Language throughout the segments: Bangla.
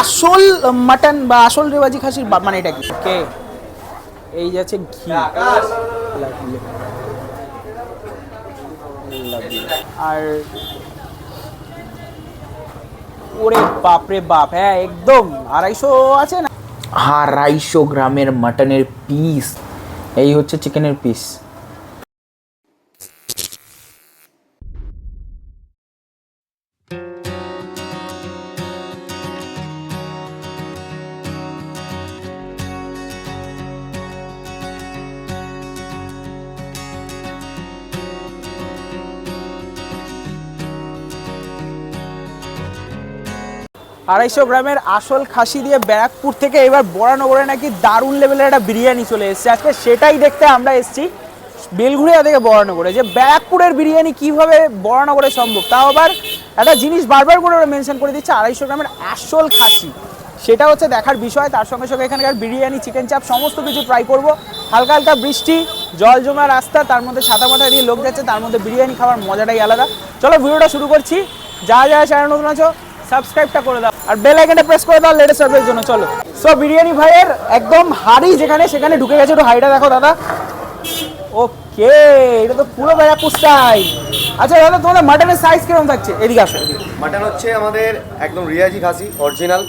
আসল মাটন বা আসল রেওয়াজি খাসির মানে এটা কি? ওকে এই যাচ্ছে ঘি. আর ওরে বাপ রে বাপ হ্যাঁ একদম। আড়াইশো আছে না? আড়াইশো গ্রামের মাটনের পিস এই হচ্ছে চিকেনের পিস আড়াইশো গ্রামের আসল খাসি দিয়ে ব্যারাকপুর থেকে এবার বরানগরে নাকি দারুণ লেভেলের একটা বিরিয়ানি চলে এসেছে। আজকে সেটাই দেখতে আমরা এসেছি বেলঘুরিয়া থেকে বরানগরে যে ব্যারাকপুরের বিরিয়ানি কীভাবে বরানগরে সম্ভব। তাও আবার একটা জিনিস বারবার করে ওরা মেনশন করে দিচ্ছে, আড়াইশো গ্রামের আসল খাসি। সেটা হচ্ছে দেখার বিষয়, তার সঙ্গে সঙ্গে এখানকার বিরিয়ানি চিকেন চাপ সমস্ত কিছু ট্রাই করব। হালকা হালকা বৃষ্টি, জল জমা রাস্তা, তার মধ্যে ছাতা মাথা দিয়ে লোক যাচ্ছে, তার মধ্যে বিরিয়ানি খাওয়ার মজাটাই আলাদা। চলো, ভিডিওটা শুরু করছি। যা যা চ্যানেল নতুন আছো সাবস্ক্রাইবটা করে দাও। আর বেল আইকনটা প্রেস করে দাও লেটেস্ট আপডেটের জন্য। চলো। সো বিরিয়ানি ভাইয়ের একদম হাড়ি যেখানে, সেখানে ঢুকে গেছে একটু হাড়িটা দেখো, দাদা। ওকে এটা তো পুরো ব্যারাকপুর স্টাইল আচ্ছা দাদা, তোমাদের মাটনের সাইজ কীরকম থাকছে? এদিকে আসো মাটন হচ্ছে আমাদের একদম রিয়াজি খাসি অরিজিনাল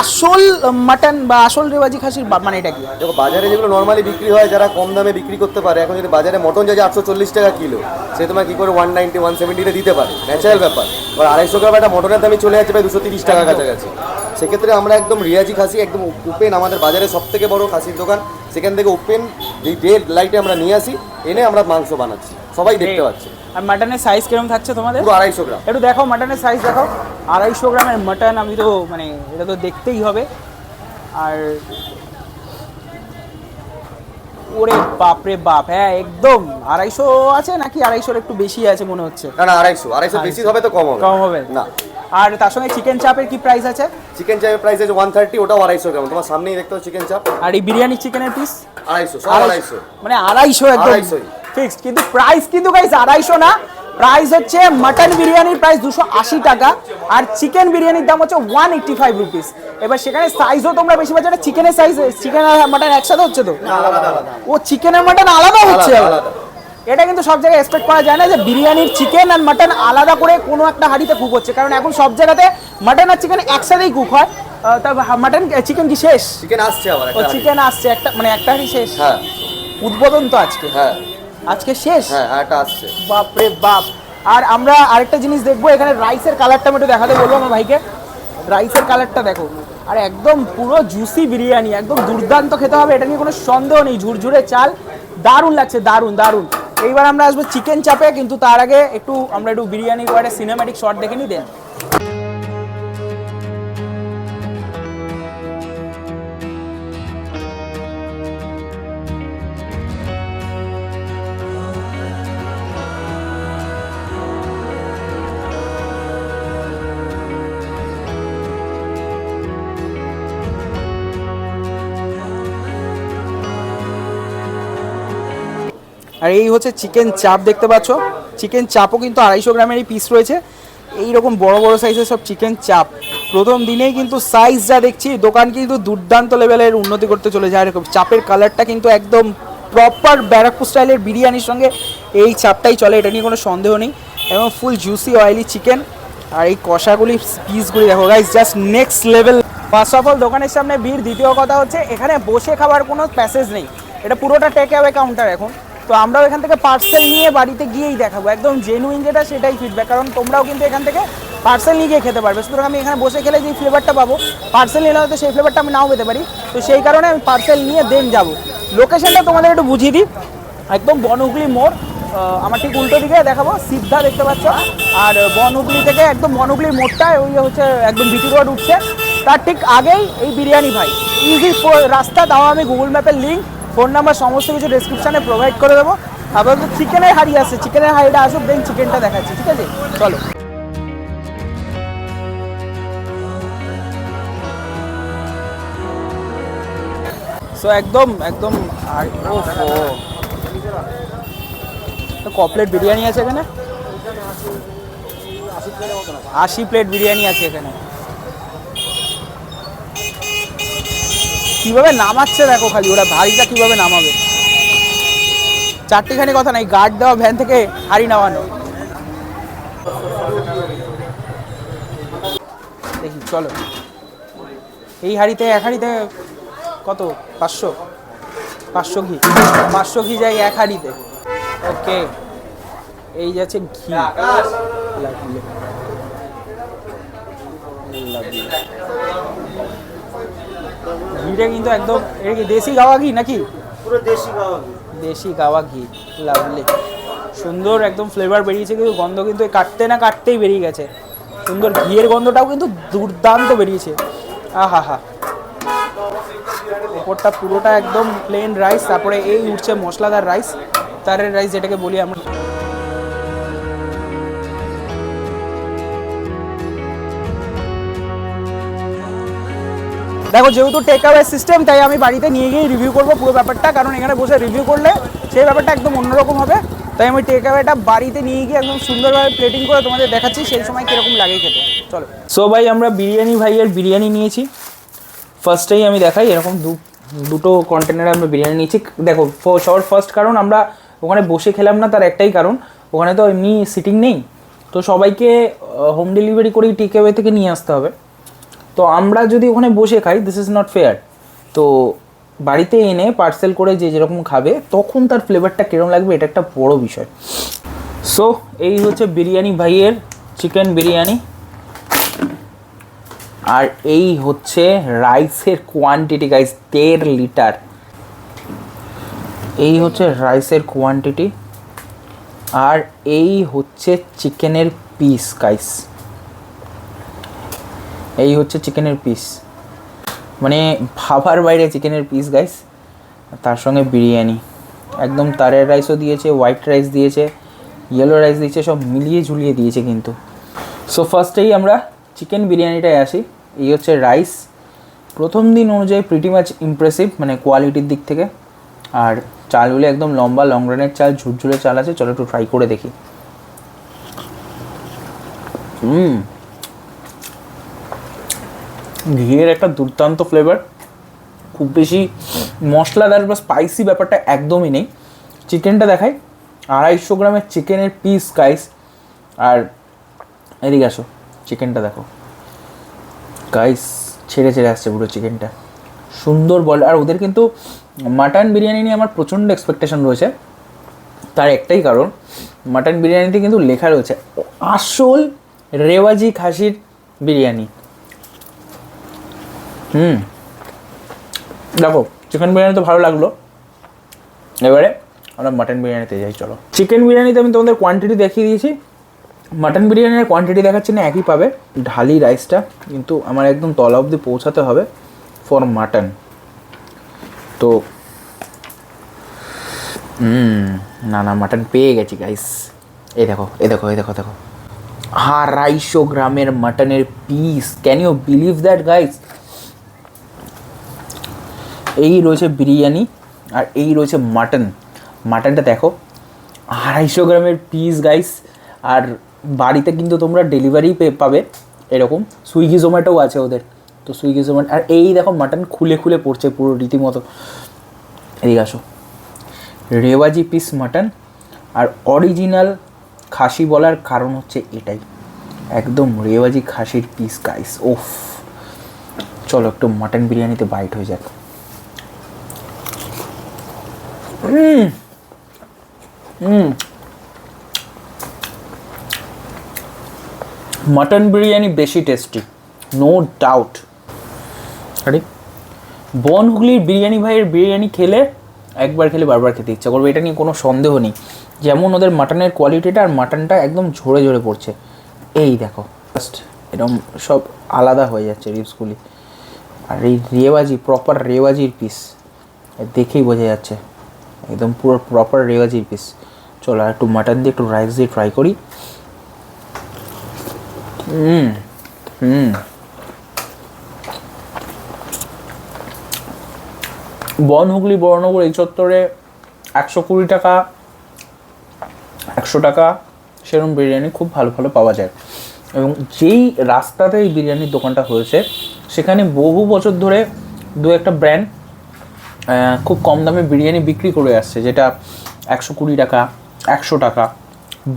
আসল মাটন বা আসল রেওয়াজি খাসির মানে এটা কি? দেখো বাজারে যেগুলো নর্মালি বিক্রি হয় যারা কম দামে বিক্রি করতে পারে এখন যদি বাজারে মটন যায় আটশো চল্লিশ টাকা কিলো সে তোমার কি করে ওয়ান নাইনটি ওয়ান সেভেন্টিতে দিতে পারে? ন্যাচারাল ব্যাপার। এবার আড়াইশো গ্রাম একটা মটনের দামই চলে যাচ্ছে প্রায় দুশো তিরিশ টাকা কাছাকাছি। সেক্ষেত্রে আমরা একদম রিয়াজি খাসি একদম উপেন আমাদের বাজারে সব থেকে বড় খাসির দোকান। সেখান থেকে ওপেন যেই ডে লাইটে আমরা নিয়ে আসি এনে আমরা মাংস বানাচ্ছি। সবাই দেখতে পাচ্ছে। আর মাটনের সাইজ কীরকম থাকছে তোমাদের? পুরো আড়াইশো গ্রাম। একটু দেখো মাটনের সাইজ দেখো। আড়াইশো গ্রামের মাটন আমি তো মানে এটা তো দেখতেই হবে। আর ওরে বাপ রে বাপ হ্যাঁ একদম। আড়াইশো আছে নাকি? আড়াইশোর একটু বেশি আছে মনে হচ্ছে। না না আড়াইশো। আড়াইশো বেশি হবে তো কম হবে। কম হবে। না। আর তার সঙ্গে চিকেন চাপের কি প্রাইস আছে? চিকেন চাপের প্রাইস আছে ওয়ান থার্টি ওটাও আড়াইশো গ্রাম। তোমার সামনেই দেখতে পাচ্ছ চিকেন চাপ আর এই বিরিয়ানি চিকেনের পিস আড়াইশো আড়াইশো। মানে আড়াইশো একদম। ফিক্সড কিন্তু প্রাইস কিন্তু গাইস আড়াইশো না। প্রাইস হচ্ছে মাটন বিরিয়ানির প্রাইস দুশো আশি টাকা। আর চিকেন বিরিয়ানির দাম হচ্ছে ওয়ান এইটটি ফাইভ রুপিস এবার সেখানে সাইজও তোমরা বেশি পাচ্ছ চিকেনের সাইজ চিকেন আর মাটন একসাথে হচ্ছে তো? আলাদা আলাদা। ও চিকেনের মাটন আলাদা হচ্ছে? আলাদা। এটা কিন্তু সব জায়গায় এক্সপেক্ট করা যায় না যে বিরিয়ানির চিকেন আর মাটন আলাদা করে কোনো একটা হাঁড়িতে কুক হচ্ছে। কারণ এখন সব জায়গাতে মাটন আর চিকেন একসাথেই কুক হয়। তা মাটন চিকেন কি শেষ? চিকেন আসছে আবার ও চিকেন আসছে একটা মানে একটা হাঁড়ি শেষ? হ্যাঁ। উদ্বোধন তো আজকে। হ্যাঁ। আজকে শেষ? হ্যাঁ হ্যাঁ একটা আসছে। বাপ রে বাপ। আর আমরা আরেকটা জিনিস দেখব এখানে রাইসের কালারটা আমি একটু দেখাতে বলব আমার ভাইকে। রাইসের কালারটা দেখো। আর একদম পুরো জুসি বিরিয়ানি একদম দুর্দান্ত খেতে হবে এটা নিয়ে কোনো সন্দেহ নেই। ঝুরঝুরে চাল দারুণ লাগছে দারুণ দারুণ। এইবার আমরা আসব চিকেন চাপে, কিন্তু তার আগে একটু আমরা একটু বিরিয়ানি করে সিনেম্যাটিক শট দেখে নিই দেন আর এই হচ্ছে চিকেন চাপ দেখতে পাচ্ছ। চিকেন চাপও কিন্তু আড়াইশো গ্রামেরই পিস রয়েছে। এই রকম বড় বড় সাইজের সব চিকেন চাপ। প্রথম দিনেই কিন্তু সাইজ যা দেখছি, দোকান কিন্তু দুর্দান্ত লেভেলের উন্নতি করতে চলে যায় এরকম চাপের কালারটা কিন্তু একদম প্রপার ব্যারাকপুর স্টাইলের বিরিয়ানির সঙ্গে এই চাপটাই চলে, এটা নিয়ে কোনো সন্দেহ নেই। এবং ফুল জুসি অয়েলি চিকেন আর এই কষাগুলি পিসগুলি দেখো guys just next level first of all দোকানের সামনে ভিড়। দ্বিতীয় কথা হচ্ছে, এখানে বসে খাবার কোনো প্যাসেজ নেই। এটা পুরোটা টেক অ্যাওয়ে কাউন্টার এখন। তো আমরাও এখান থেকে পার্সেল নিয়ে বাড়িতে গিয়েই দেখাবো। একদম জেনুইন যেটা, সেটাই ফিডব্যাক কারণ তোমরাও কিন্তু এখান থেকে পার্সেল নিয়ে গিয়ে খেতে পারবে। সুতরাং আমি এখানে বসে খেলে যে ফ্লেভারটা পাবো পার্সেল নিলে হয়তো সেই ফ্লেভারটা আমি নাও পেতে পারি। তো সেই কারণে আমি পার্সেল নিয়ে দেন যাব। লোকেশনটা তোমাদের একটু বুঝিয়ে দিই। একদম বনহুগলি মোড় আমার ঠিক উল্টো দিকে দেখাবো, সিদ্ধা দেখতে পাচ্ছ। আর বনহুগলি থেকে একদম বনহুগলির মোড়টা, ওই হচ্ছে একদম বিটি রোড উঠছে। তার ঠিক আগেই এই বিরিয়ানি ভাই। ইজি রাস্তা, তাও আমি গুগল ম্যাপের লিঙ্ক ফোন নাম্বার, সমস্ত কিছু ডেসক্রিপশনে প্রোভাইড করে দেবো। আপাতত চিকেনের হাড়ি আছে চিকেনের হাড়িটা আসুক দেন চিকেনটা দেখাচ্ছি, ঠিক আছে? চলো। সো একদম একদম কপলেট বিরিয়ানি আছে এখানে? আশি প্লেট বিরিয়ানি আছে এখানে। কীভাবে নামাচ্ছে দেখো খালি, ওরা ভারীটা কীভাবে নামাবে? চারটিখানি কথা নাই গার্ড দেওয়া ভ্যান থেকে হাড়ি নামানো। দেখি, চলো। এই হাঁড়িতে, এক হাঁড়িতে কত? পাঁচশো? পাঁচশো ঘি। পাঁচশো ঘি যায় এক হাঁড়িতে। ওকে। এই যাচ্ছে ঘি। ঘিটা কিন্তু একদম এটা দেশি গাওয়া ঘি নাকি? পুরো দেশি খাওয়া দেশি গাওয়া ঘি লাভলি সুন্দর একদম ফ্লেভার বেরিয়েছে কিন্তু গন্ধ কিন্তু কাটতে না কাটতেই বেরিয়ে গেছে। সুন্দর ঘিয়ের গন্ধটাও কিন্তু দুর্দান্ত বেরিয়েছে। আহা হা ওপরটা পুরোটা একদম প্লেন রাইস তারপরে এই উঠছে মশলাদার রাইস তারের রাইস যেটাকে বলি আমরা। দেখো, যেহেতু টেক অ্যাওয়ে সিস্টেম তাই আমি বাড়িতে নিয়ে গিয়ে রিভিউ করব পুরো ব্যাপারটা। কারণ এখানে বসে রিভিউ করলে সেই ব্যাপারটা একদম অন্যরকম হবে। তাই আমি টেক অ্যাওয়েটা বাড়িতে নিয়ে গিয়ে একদম সুন্দরভাবে প্লেটিং করে তোমাদের দেখাচ্ছি, সেই সময় কীরকম লাগে খেতে। চলো। সো ভাই, আমরা বিরিয়ানি ভাইয়ের বিরিয়ানি নিয়েছি। ফার্স্টেই আমি দেখাই, এরকম দু, দুটো কন্টেনারে আমরা বিরিয়ানি নিয়েছি। দেখো সবার ফার্স্ট কারণ আমরা ওখানে বসে খেলাম না, তার একটাই কারণ, ওখানে তো এমনি সিটিং নেই। তো সবাইকে হোম ডেলিভারি করেই টেক অ্যাওয়ে থেকে নিয়ে আসতে হবে। তো আমরা যদি ওখানে বসে খাই দিস ইজ নট ফেয়ার তো বাড়িতে এনে পার্সেল করে যে যেরকম খাবে, তখন তার ফ্লেভারটা কীরকম লাগবে, এটা একটা বড় বিষয়। সো এই হচ্ছে বিরিয়ানি ভাইয়ের চিকেন বিরিয়ানি। আর এই হচ্ছে রাইসের কোয়ান্টিটি গাইস দেড় লিটার এই হচ্ছে রাইসের কোয়ান্টিটি আর এই হচ্ছে চিকেনের পিস গাইস এই হচ্ছে চিকেনের পিস মানে ভাবার বাইরে চিকেনের পিস গাইস তার সঙ্গে বিরিয়ানি। একদম তারের রাইসও দিয়েছে হোয়াইট রাইস দিয়েছে ইয়েলো রাইস দিয়েছে, সব মিলিয়ে ঝুলিয়ে দিয়েছে কিন্তু। সো ফার্স্টেই আমরা চিকেন বিরিয়ানিটায় আসি। এই হচ্ছে রাইস প্রথম দিন অনুযায়ী প্রিটি মাছ ইমপ্রেসিভ মানে কোয়ালিটির দিক থেকে। আর চালগুলো একদম লম্বা লং রানের চাল, ঝুরঝুরে চাল আছে, চলো একটু ট্রাই করে দেখি। হুম। ঘিয়ের একটা দুর্দান্ত ফ্লেভার খুব বেশি মশলাদার বা স্পাইসি ব্যাপারটা একদমই নেই। চিকেনটা দেখাই, আড়াইশো গ্রামের চিকেনের পিস গাইস আর এদিকে আসো চিকেনটা দেখো। গাইস ছেড়ে ছেড়ে আসছে পুরো চিকেনটা সুন্দর বল, আর ওদের কিন্তু মাটন বিরিয়ানি নিয়ে আমার প্রচণ্ড এক্সপেকটেশন রয়েছে। তার একটাই কারণ মাটন বিরিয়ানিতে কিন্তু লেখা রয়েছে, আসল রেওয়াজি খাসির বিরিয়ানি। হুম। দেখো চিকেন বিরিয়ানি তো ভালো লাগল। এবারে আমরা মাটন বিরিয়ানিতে যাই, চলো। চিকেন বিরিয়ানিতে আমি তোমাদের কোয়ান্টিটি দেখিয়ে দিয়েছি। মাটন বিরিয়ানির কোয়ান্টিটি দেখাচ্ছি না, একই পাবে। ঢালি রাইসটা কিন্তু আমার একদম তলা অবধি পৌঁছাতে হবে ফর মাটন তো না না মাটন পেয়ে গেছি গাইস এই দেখো এই দেখো এই দেখো দেখো। আড়াইশো গ্রামের মাটনের piece can you believe that guys এই রয়েছে বিরিয়ানি আর এই রয়েছে মাটন। মাটনটা দেখো, আড়াইশো গ্রামের পিস গাইস আর বাড়িতে কিন্তু তোমরা ডেলিভারি পাবে এরকম। সুইগি জোম্যাটোও আছে ওদের। তো সুইগি জোম্যাটো আর এই দেখো মাটন খুলে খুলে পড়ছে পুরো রীতিমতো। এদিকে আসো। রেওয়াজি পিস মাটন। আর অরিজিনাল খাসি বলার কারণ হচ্ছে এটাই। একদম রেওয়াজি খাসির পিস গাইস ওফ চলো একটু মাটন বিরিয়ানিতে বাইট হয়ে যাক। হুম হুম মাটন বিরিয়ানি বেশি টেস্টি নো ডাউট আরে বন হুগলির বিরিয়ানি ভাইয়ের বিরিয়ানি খেলে একবার খেলে বারবার খেতে ইচ্ছা করবে, এটা নিয়ে কোনো সন্দেহ নেই। যেমন ওদের মাটনের কোয়ালিটিটা আর মাটনটা একদম ঝরে ঝরে পড়ছে। এই দেখো জাস্ট এরকম সব আলাদা হয়ে যাচ্ছে রিপসগুলি আর এই রেওয়াজি প্রপার রেওয়াজির পিস দেখেই বোঝা যাচ্ছে। একদম পুরো প্রপার রেওয়াজির পিস চলো আর একটু মাটন দিয়ে একটু রাইস দিয়ে ট্রাই করি। হুম হুম। বন হুগলি বড়নগর এই চত্বরে একশো কুড়ি টাকা, একশো টাকা, সেরকম বিরিয়ানি খুব ভালো ভালো পাওয়া যায়। এবং যেই রাস্তাতে এই বিরিয়ানির দোকানটা হয়েছে, সেখানে বহু বছর ধরে দু একটা ব্র্যান্ড খুব কম দামে বিরিয়ানি বিক্রি করে আসছে, যেটা একশো কুড়ি টাকা, একশো টাকা।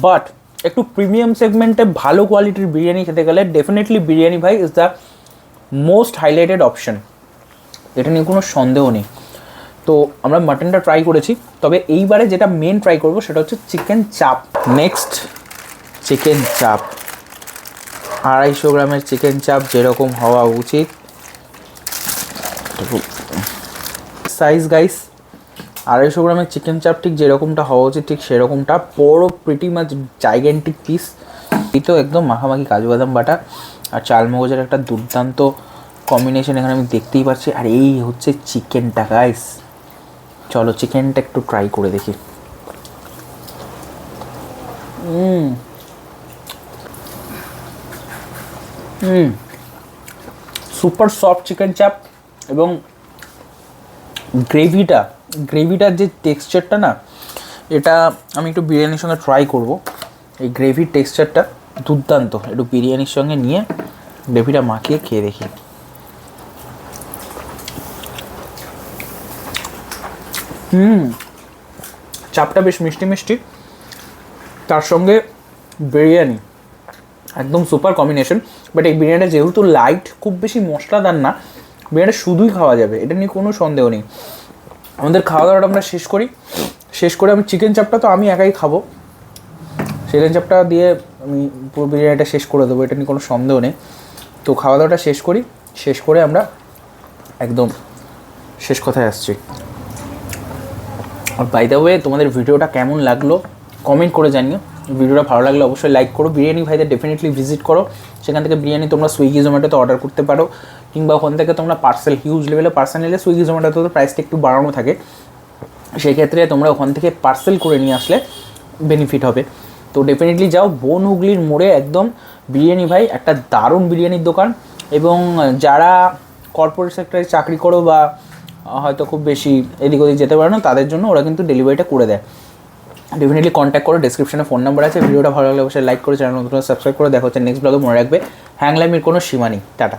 বাট একটু প্রিমিয়াম সেগমেন্টে ভালো কোয়ালিটির বিরিয়ানি খেতে গেলে ডেফিনেটলি বিরিয়ানি ভাই is the most highlighted option এটা নিয়ে কোনো সন্দেহ নেই। তো আমরা মাটনটা ট্রাই করেছি, তবে এইবারে যেটা মেন ট্রাই করব সেটা হচ্ছে চিকেন চাপ নেক্সট চিকেন চাপ আড়াইশো গ্রামের চিকেন চাপ যেরকম হওয়া উচিত। সাইজ গাইস আড়াইশো গ্রামের চিকেন চাপ ঠিক যেরকমটা হওয়া উচিত, ঠিক সেরকমটা। বড় প্রিটি মাছ জাইগেন্টিক পিস এই তো একদম মাখামাখি কাজু বাদাম বাটা আর চাল মগজের একটা দুর্দান্ত কম্বিনেশন এখানে আমি দেখতেই পাচ্ছি। আর এই হচ্ছে চিকেনটা গাইস চলো চিকেনটা একটু ট্রাই করে দেখি। সুপার সফট চিকেন চাপ এবং গ্রেভিটা, গ্রেভিটার যে টেক্সচারটা না, এটা আমি একটু বিরিয়ানির সঙ্গে ট্রাই করব। এই গ্রেভির টেক্সচারটা দুর্দান্ত। একটু বিরিয়ানির সঙ্গে নিয়ে গ্রেভিটা মাখিয়ে খেয়ে দেখি। হুম, চাপটা বেশ মিষ্টি মিষ্টি। তার সঙ্গে বিরিয়ানি, একদম সুপার কম্বিনেশন বাট এই বিরিয়ানিটা যেহেতু লাইট খুব বেশি মশলাদার না বিরিয়ানিটা শুধুই খাওয়া যাবে, এটা নিয়ে কোনো সন্দেহ নেই। আমাদের খাওয়া দাওয়াটা আমরা শেষ করি। শেষ করে আমি চিকেন চাপটা তো আমি একাই খাব। চিকেন চাপটা দিয়ে আমি পুরো বিরিয়ানিটা শেষ করে দেবো, এটা নিয়ে কোনো সন্দেহ নেই। তো খাওয়া দাওয়াটা শেষ করি। শেষ করে আমরা একদম শেষ কথায় আসছি। আর বাই দ্য ওয়ে তোমাদের ভিডিওটা কেমন লাগল? কমেন্ট করে জানিও। ভিডিওটা ভালো লাগলে অবশ্যই লাইক করো। বিরিয়ানি ভাইদের ডেফিনেটলি ভিজিট করো। সেখান থেকে বিরিয়ানি তোমরা সুইগি জোম্যাটোতে অর্ডার করতে পারো। কিংবা ওখান থেকে তোমরা পার্সেল হিউজ লেভেলে পার্সেল নিলে সুইগি জোম্যাটোতে তো প্রাইসটা একটু বাড়ানো থাকে। সেক্ষেত্রে তোমরা ওখান থেকে পার্সেল করে নিয়ে আসলে বেনিফিট হবে। তো ডেফিনেটলি যাও। বন হুগলির মোড়ে একদম বিরিয়ানি ভাই, একটা দারুণ বিরিয়ানির দোকান। এবং যারা কর্পোরেট সেক্টরে চাকরি করো বা হয়তো খুব বেশি এদিক ওদিক যেতে পারো না, তাদের জন্য ওরা কিন্তু ডেলিভারিটা করে দেয়। ডেফিনেটলি কন্ট্যাক্ট করো ডিসক্রিপশনে ফোন নাম্বার আছে ভিডিওটা ভালো লাগলে অবশ্যই লাইক করে চ্যানেল নতুন সাবস্ক্রাইব করে, দেখো হচ্ছে নেক্সট ব্লগে মনে রাখবে। হ্যাংলামির কোনো সীমা নেই, টাটা।